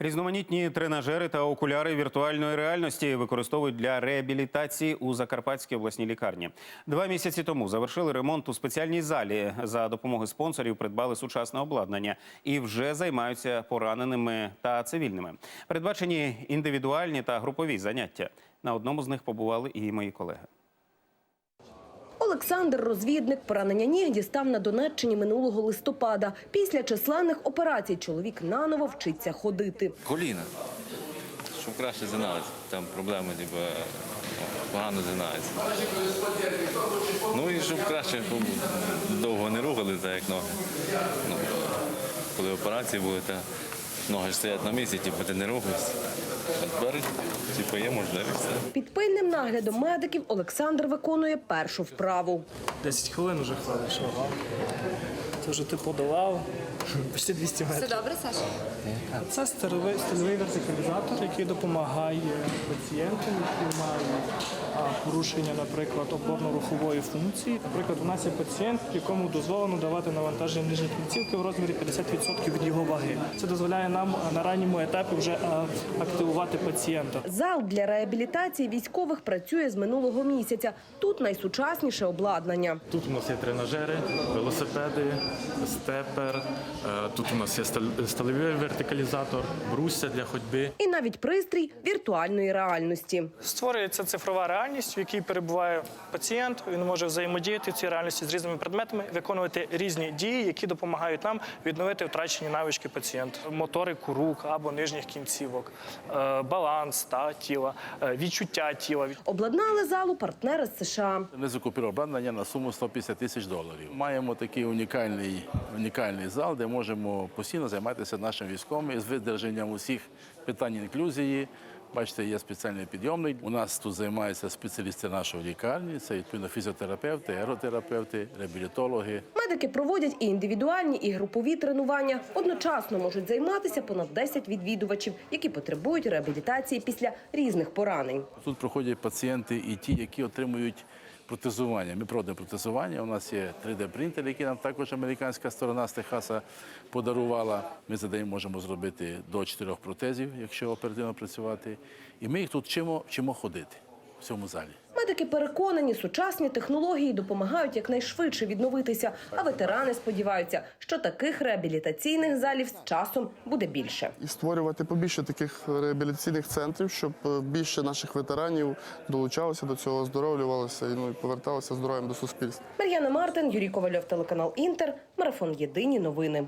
Різноманітні тренажери та окуляри віртуальної реальності використовують для реабілітації у Закарпатській обласній лікарні. Два місяці тому завершили ремонт у спеціальній залі. За допомогою спонсорів придбали сучасне обладнання і вже займаються пораненими та цивільними. Передбачені індивідуальні та групові заняття. На одному з них побували і мої колеги. Олександр, розвідник, поранення ніг дістав на Донеччині минулого листопада. Після численних операцій чоловік наново вчиться ходити. Коліна. Щоб краще згиналися. Там проблеми, ніби погано згинаються. Ну і щоб краще довго не рухали, так як ноги. Ну, коли операції були, то ноги ж стоять на місці, типу ти не рухаєшся. Тепер типу. Під пильним наглядом медиків Олександр виконує першу вправу. 10 хвилин вже ходиш. Вже ти подолав почти 200 метрів. Все добре, Саша? Це стильовий, стильовий вертикалізатор, який допомагає пацієнтам, які мають а, порушення, наприклад, опорно-рухової функції. Наприклад, у нас є пацієнт, якому дозволено давати навантаження нижньої кінцівки в розмірі 50% від його ваги. Це дозволяє нам на ранньому етапі вже а, активувати пацієнта. Зал для реабілітації військових працює з минулого місяця. Тут найсучасніше обладнання. Тут у нас є тренажери, велосипеди, степер. е, Тут у нас є сталевий вертикалізатор, брусся для ходьби. І навіть пристрій віртуальної реальності. Створюється цифрова реальність, в якій перебуває пацієнт. Він може взаємодіяти в цій реальності з різними предметами, виконувати різні дії, які допомагають нам відновити втрачені навички пацієнта. Моторику рук або нижніх кінцівок, е, баланс та тіла, е, відчуття тіла. Обладнали залу партнери з США. Ми закупили обладнання на суму 150 тисяч доларів. Маємо такий унікальний, унікальний зал, де можемо постійно займатися нашим військовим з видержанням усіх питань інклюзії. Бачите, є спеціальний підйомник. У нас тут займаються спеціалісти нашої лікарні. Це відповідно фізіотерапевти, аеротерапевти, реабілітологи. Медики проводять і індивідуальні, і групові тренування. Одночасно можуть займатися понад 10 відвідувачів, які потребують реабілітації після різних поранень. Тут проходять пацієнти і ті, які отримують протезування. Ми проводимо протезування. У нас є 3D-принтер, який нам також американська сторона з Техаса подарувала. Ми за день можемо зробити до чотирьох протезів, якщо оперативно працювати. І ми їх тут вчимо, вчимо ходити в цьому залі. Медики переконані, сучасні технології допомагають якнайшвидше відновитися. А ветерани сподіваються, що таких реабілітаційних залів з часом буде більше. і створювати побільше таких реабілітаційних центрів, щоб е, більше наших ветеранів долучалося до цього, оздоровлювалися і ну і поверталися здоров'ям до суспільства. Мар'яна Мартин, Юрій Ковальов, телеканал Інтер, марафон Єдині новини.